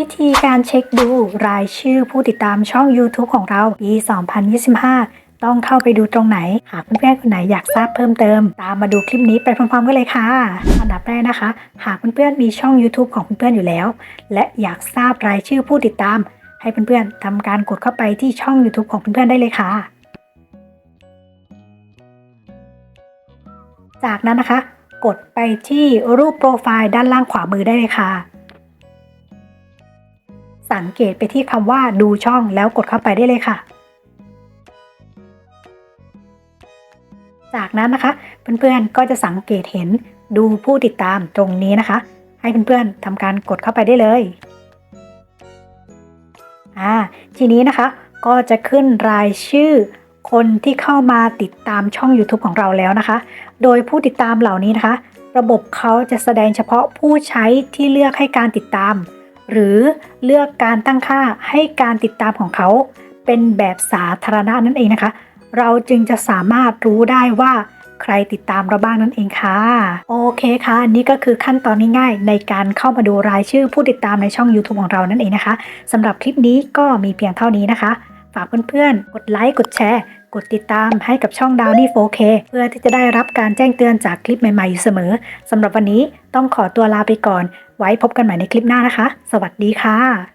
วิธีการเช็คดูรายชื่อผู้ติดตามช่อง YouTube ของเราปี 2025 ต้องเข้าไปดูตรงไหน หากเพื่อนๆคนไหนอยากทราบเพิ่มเติม ตามมาดูคลิปนี้ไปพร้อมๆกันเลยค่ะ อันดับแรกนะคะ หากเพื่อนๆมีช่อง YouTube ของเพื่อนๆอยู่แล้ว และอยากทราบรายชื่อผู้ติดตาม ให้เพื่อนๆทำการกดเข้าไปที่ช่อง YouTube ของเพื่อนๆได้เลยค่ะ จากนั้นนะคะ กดไปที่รูปโปรไฟล์ด้านล่างขวามือได้เลยค่ะ สังเกตไปที่คำว่าดูช่องแล้วกดเข้าไปได้เลยค่ะ จากนั้นนะคะ เพื่อนๆก็จะสังเกตเห็นดูผู้ติดตามตรงนี้นะคะ ให้เพื่อนๆทำการกดเข้าไปได้เลยอ่าทีนี้นะคะก็จะขึ้นรายชื่อคนที่เข้ามาติดตามช่อง YouTube ของเราแล้วนะคะ โดยผู้ติดตามเหล่านี้นะคะ ระบบเขาจะแสดงเฉพาะผู้ใช้ที่เลือกให้การติดตาม หรือเลือกการตั้งค่าให้การติดตามของเขา เป็นแบบสาธารณะนั่นเองนะคะ เราจึงจะสามารถรู้ได้ว่าใครติดตามเราบ้างนั่นเองค่ะ โอเคค่ะอันนี่ก็คือขั้นตอนง่ายๆในการเข้ามาดูรายชื่อผู้ติดตามในช่อง YouTube ของเรานั่นเองนะคะสำหรับคลิปนี้ก็มีเพียงเท่านี้นะคะ ฝากเพื่อนๆ กดไลค์ กดแชร์ กดติดตามให้กับช่อง Downy 4K เพื่อที่จะได้รับการแจ้งเตือนจากคลิปใหม่ๆอยู่เสมอสำหรับวันนี้ต้องขอตัวลาไปก่อน ไว้พบกันใหม่ในคลิปหน้านะคะ สวัสดีค่ะ